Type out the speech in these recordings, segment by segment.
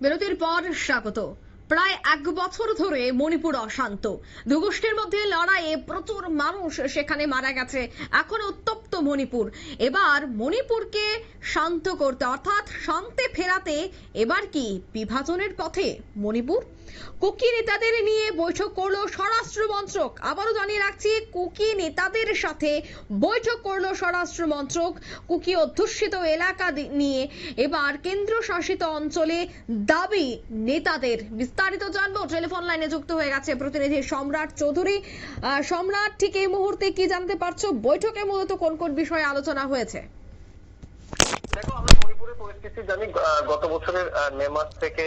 বিরতির পর স্বাগত। প্রায় এক বছর ধরে মণিপুর অশান্ত। দুগোষ্ঠীর মধ্যে লড়াইয়ে প্রচুর মানুষ সেখানে মারা গেছে। এখন উত্তপ্ত মণিপুর। এবার মণিপুরকে শান্ত করতে, অর্থাৎ শান্তি ফেরাতে এবার কি বিভাজনের পথে মণিপুর? কুকি নেতাদের নিয়ে বৈঠক করল স্বরাষ্ট্র মন্ত্রক। আবারও জানিয়ে রাখছি, কুকি নেতাদের সাথে বৈঠক করল স্বরাষ্ট্র মন্ত্রক। কুকি অধ্যুষিত এলাকা নিয়ে এবার কেন্দ্রশাসিত অঞ্চলে দাবি নেতাদের বিস্তারিত জানব। টেলিফোন লাইনে যুক্ত হয়ে গেছে প্রতিনিধি সম্রাট চৌধুরী। সম্রাট, ঠিক এই মুহূর্তে কি জানতে পারছ? বৈঠকে মূলত কোন কোন বিষয়ে আলোচনা হয়েছে? দেখো, আমরা মণিপুরের পরিস্থিতি জানি। গত বছরের মে মাস থেকে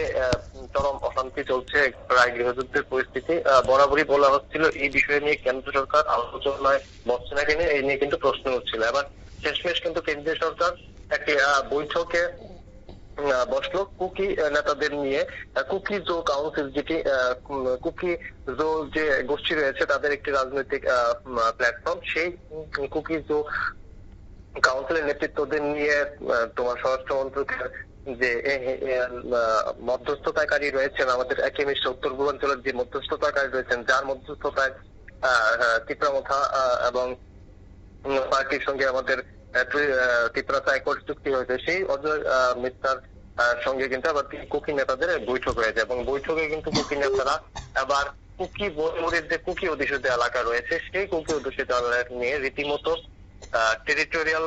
চরম অশান্তি চলছে প্রায় গৃহযুদ্ধের পরিস্থিতি। বরাবরই বলা হচ্ছিল এই বিষয় নিয়ে কেন্দ্র সরকার আলোচনায় বসছে না কেন এই নিয়ে কিন্তু প্রশ্ন উঠছিল। এবার শেষমেশ কিন্তু কেন্দ্রীয় সরকার একটি বৈঠকে বসল। কুকি নেতাদের নিয়ে। কুকি জো কাউন্সিল যেটি কুকি জো যে গোষ্ঠী রয়েছে তাদের একটি রাজনৈতিক প্ল্যাটফর্ম সেই কুকি জো কাউন্সিলের নেতৃত্বদের নিয়ে তোমার স্বরাষ্ট্র মন্ত্রকের যে মধ্যস্থতাকারী রয়েছেন আমাদের একই মিশ্র উত্তর পূর্বাঞ্চলের যে মধ্যস্থতাকারী রয়েছেন যার মধ্যস্থতায় আহ, আহ, এবং পার্টির সঙ্গে আমাদের সাইকোর্ট চুক্তি হয়েছে। সেই অজয় সঙ্গে কিন্তু আবার কুকি নেতাদের বৈঠক হয়েছে এবং বৈঠকে কিন্তু কুকি নেতারা আবার কুকি যে কুকি অধিষ্ঠিত এলাকা রয়েছে, সেই কুকি অধিষ্ঠিত এলাকা নিয়ে রীতিমতো টেরিটোরিয়াল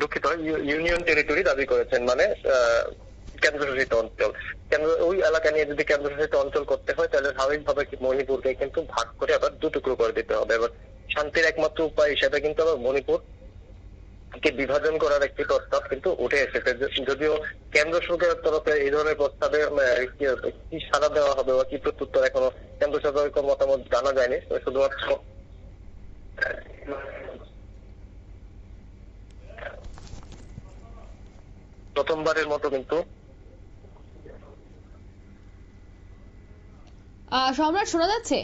দুঃখিত ইউনিয়ন টেরিটরি দাবি করেছেন মানে কেন্দ্রশাসিত অঞ্চল। কেন্দ্র, ওই এলাকা নিয়ে যদি কেন্দ্রশাসিত অঞ্চল করতে হয়, তাহলে স্বাভাবিকভাবে মণিপুরকে কিন্তু ভাগ করে আবার দুটুকরো করে দিতে হবে। এবার শান্তির একমাত্র উপায় হিসেবে কিন্তু আবার মণিপুর কে বিভাজন করার একটি প্রস্তাব কিন্তু উঠে এসেছে। যদিও কেন্দ্র সরকারের তরফে এই ধরনের প্রস্তাবে কি- সাড়া দেওয়া হবে বা কি প্রত্যুত্তর এখনও কেন্দ্র সরকারের কোনো মতামত জানা যায়নি শুধুমাত্র প্রথমবারের মতো কিন্তু সম্রাট, শোনা যাচ্ছে?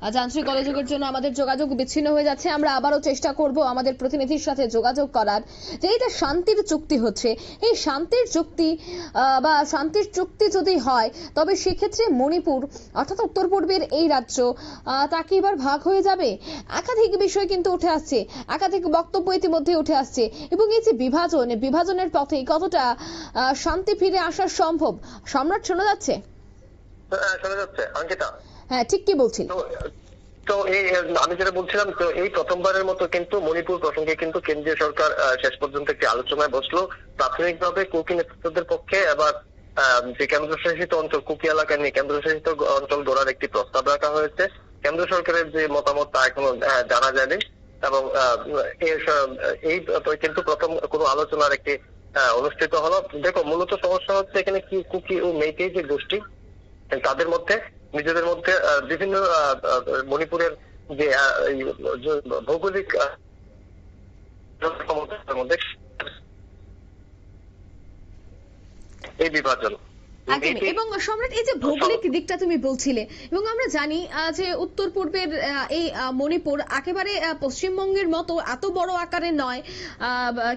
যান্ত্রিক গোলযোগের জন্য আমাদের যোগাযোগ বিচ্ছিন্ন হয়ে যাচ্ছে। আমরা আবারও চেষ্টা করব আমাদের প্রতিনিধির সাথে যোগাযোগ করার। যে এটা শান্তির চুক্তি হচ্ছে এই শান্তির চুক্তি বা শান্তির চুক্তি যদি হয় তবে সেক্ষেত্রে মণিপুর অর্থাৎ উত্তর পূর্বের এই রাজ্য তা কি এবার ভাগ হয়ে যাবে? একাধিক বিষয় কিন্তু উঠে আসছে একাধিক বক্তব্য ইতিমধ্যে উঠে আসছে এবং এই যে বিভাজন বিভাজনের পথে কতটা শান্তি ফিরে আসা সম্ভব? সম্রাট শোনা যাচ্ছে? আহ, শোনা যাচ্ছে অঙ্কিতা। হ্যাঁ ঠিক কি বলছিল তো এই আমি যেটা বলছিলাম তো এই প্রথমবারের মতো কিন্তু মণিপুর প্রসঙ্গে কিন্তু কেন্দ্রীয় সরকার শেষ পর্যন্ত একটি আলোচনায় বসল। প্রাথমিকভাবে কুকি নেতৃত্বদের পক্ষে এবার যে কেন্দ্রশাসিত অঞ্চল কুকি এলাকা নিয়ে কেন্দ্রশাসিত অঞ্চল গড়ার একটি প্রস্তাব রাখা হয়েছে। কেন্দ্র সরকারের যে মতামত তা এখনও আহ, জানা যায়নি। এবং এই কিন্তু প্রথম কোনো আলোচনার একটি অনুষ্ঠিত হলো। দেখো মূলত সমস্যা হচ্ছে এখানে কি কুকি ও মেইতেই যে গোষ্ঠী তাদের মধ্যে নিজেদের মধ্যে বিভিন্ন মণিপুরের যে ভৌগোলিক মধ্যে এই বিভাজন। একদমই। এবং সম্রাট এই যে ভৌগোলিক দিকটা তুমি বলছিলে এবং আমরা জানি যে উত্তর পূর্বের এই মণিপুর একেবারে পশ্চিমবঙ্গের মতো এত বড় আকারে নয়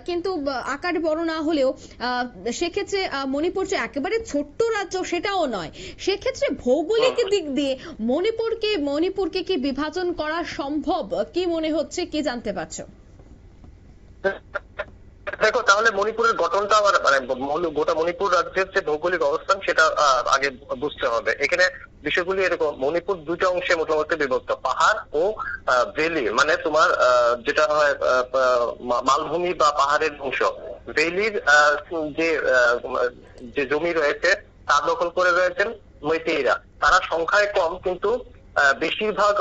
কিন্তু আকার বড় না হলেও আহ, সেক্ষেত্রে মণিপুর যে একেবারে ছোট্ট রাজ্য সেটাও নয়। সেক্ষেত্রে ভৌগোলিক দিক দিয়ে মণিপুরকে মণিপুরকে কি বিভাজন করা সম্ভব কি মনে হচ্ছে কি জানতে পারছ? দেখো, তাহলে মণিপুরের গঠনটা আবার মানে গোটা মণিপুর রাজ্যের যে ভৌগোলিক অবস্থান, সেটা আগে বুঝতে হবে। এখানে বিষয়গুলি এরকম, মণিপুর দুইটা অংশে মোটামুটি বিভক্ত। পাহাড় ও ভেলি মানে তোমার যেটা হয় মালভূমি বা পাহাড়ের অংশ। ভেলির যে যে জমি রয়েছে, তা দখল করে রয়েছেন মৈতেইরা তারা সংখ্যায় কম, কিন্তু বেশিরভাগ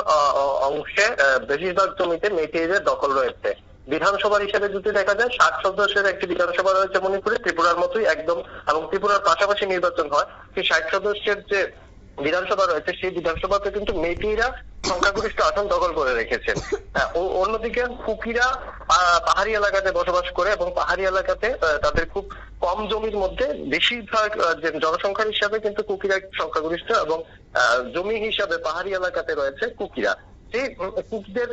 অংশে বেশিরভাগ জমিতে মেইতেইদের দখল রয়েছে। বিধানসভার হিসেবে যদি দেখা যায়, ষাট সদস্যের একটি বিধানসভা রয়েছে মণিপুরে, ত্রিপুরার মতোই একদম, এবং ত্রিপুরার পাশাপাশি নির্বাচন হয়। সেই ষাট সদস্যের যে বিধানসভা রয়েছে, সেই বিধানসভাতে কিন্তু মেয়েটিরা সংখ্যাগরিষ্ঠ আসন দখল করে রেখেছেন। অন্যদিকে কুকিরা পাহাড়ি এলাকাতে বসবাস করে এবং পাহাড়ি এলাকাতে তাদের খুব কম জমির মধ্যে বেশিরভাগ জনসংখ্যার হিসাবে কিন্তু কুকিরা সংখ্যাগরিষ্ঠ এবং জমি হিসাবে পাহাড়ি এলাকাতে রয়েছে কুকিরা সেই কুকদের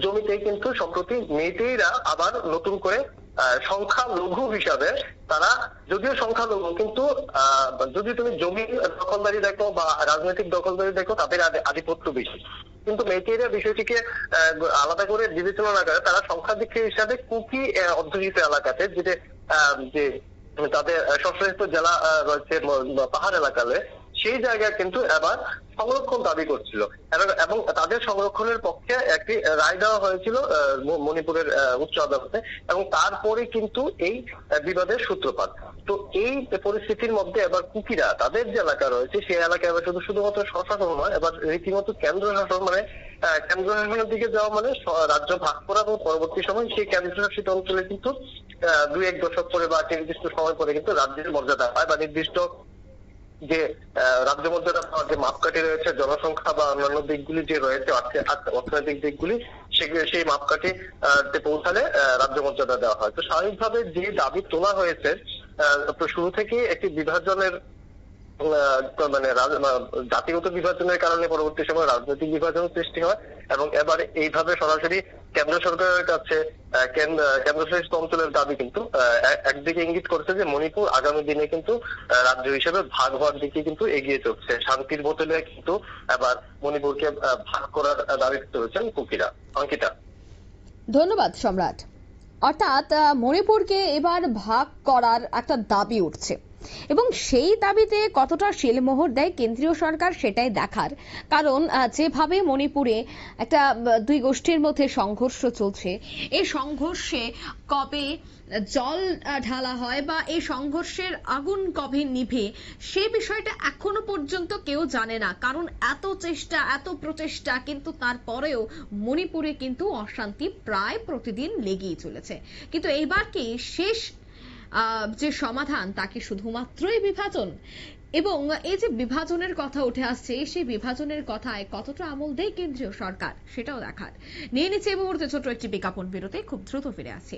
জমিতেই কিন্তু সম্প্রতি মেয়েটেইরা আবার নতুন করে আহ, সংখ্যালঘু হিসাবে তারা যদিও সংখ্যালঘু কিন্তু আহ, যদি তুমি জমি দখলদারি দেখো বা রাজনৈতিক দখলদারি দেখো তাদের আধি- আধিপত্য বেশি। কিন্তু মেটেরিয়া বিষয়টিকে আলাদা করে বিবেচনা করে তারা সংখ্যাধিক্য হিসাবে কুকি অধ্যুষিত এলাকাতে যেটা যে তাদের সংশ্লিষ্ট জেলা রয়েছে পাহাড় এলাকাতে সেই জায়গায় কিন্তু এবার সংরক্ষণ দাবি করছিল। এবং তাদের সংরক্ষণের পক্ষে একটি রায় দেওয়া হয়েছিল মণিপুরের উচ্চ আদালতে। এবং তারপরে কিন্তু এই বিবাদের সূত্রপাত। তো এই পরিস্থিতির মধ্যে এবার কুকিরা তাদের যে এলাকা রয়েছে, সেই এলাকায় এবার শুধু, শুধুমাত্র স্বশাসন নয়, এবার রীতিমতো কেন্দ্র শাসন মানে কেন্দ্র শাসনের দিকে যাওয়া মানে রাজ্য ভাগ করা এবং পরবর্তী সময় সেই কেন্দ্রশাসিত অঞ্চলে কিন্তু দুই এক দশক পরে বা একটি নির্দিষ্ট সময় পরে কিন্তু রাজ্যের মর্যাদা পায় বা নির্দিষ্ট যে রাজ্য মর্যাদা পাওয়ার যে মাপকাঠি রয়েছে, জনসংখ্যা বা অন্যান্য দিকগুলি যে রয়েছে অর্থনৈতিক দিকগুলি, সেগুলি, সেই মাপকাঠি পৌঁছালে রাজ্য মর্যাদা দেওয়া হয়। তো স্বাভাবিকভাবে যে দাবি তোলা হয়েছে শুরু থেকে একটি বিভাজনের মানে জাতিগত বিভাজনের কারণে পরবর্তী সময় রাজনৈতিক বিভাজন সৃষ্টি হয় এবং এবার এইভাবে সরাসরি কেন্দ্র সরকারের কাছে কেন্দ্র কেন্দ্রশাসিত অঞ্চলের দাবি কিন্তু একদিকে ইঙ্গিত করছে যে মণিপুর আগামী দিনে কিন্তু রাজ্য হিসেবে ভাগ হওয়ার দিকে কিন্তু এগিয়ে চলছে। শান্তির বোতলে কিন্তু এবার মণিপুরকে ভাগ করার দাবি করেছেন কুকিরা, অঙ্কিতা। ধন্যবাদ, সম্রাট। অর্থাৎ মণিপুরকে এবার ভাগ করার একটা দাবি উঠছে। এবং সেই দাবিতে কতটা শিলমোহর দেয় কেন্দ্রীয় সরকার সেটাই দেখার। কারণ যেভাবে মণিপুরে একটা দুই গোষ্ঠীর মধ্যে সংঘর্ষ চলছে এই সংঘর্ষে কবে জল ঢালা হয় বা এই সংঘর্ষের আগুন কবে নিভে, সে বিষয়টা এখনও পর্যন্ত কেউ জানে না। কারণ, এত চেষ্টা, এত প্রচেষ্টা, কিন্তু তারপরেও মণিপুরে কিন্তু অশান্তি প্রায় প্রতিদিন লেগেই চলেছে। কিন্তু এইবার কি শেষ যে সমাধান, তা কি শুধুমাত্রই বিভাজন? এবং এই যে বিভাজনের কথা উঠে আসছে, সেই বিভাজনের কথায় কতটা আমল দেয় কেন্দ্রীয় সরকার, সেটাও দেখার। নিয়ে নিচ্ছে এই মুহূর্তে ছোট একটি বিজ্ঞাপন বিরতি, খুব দ্রুত ফিরে আসছে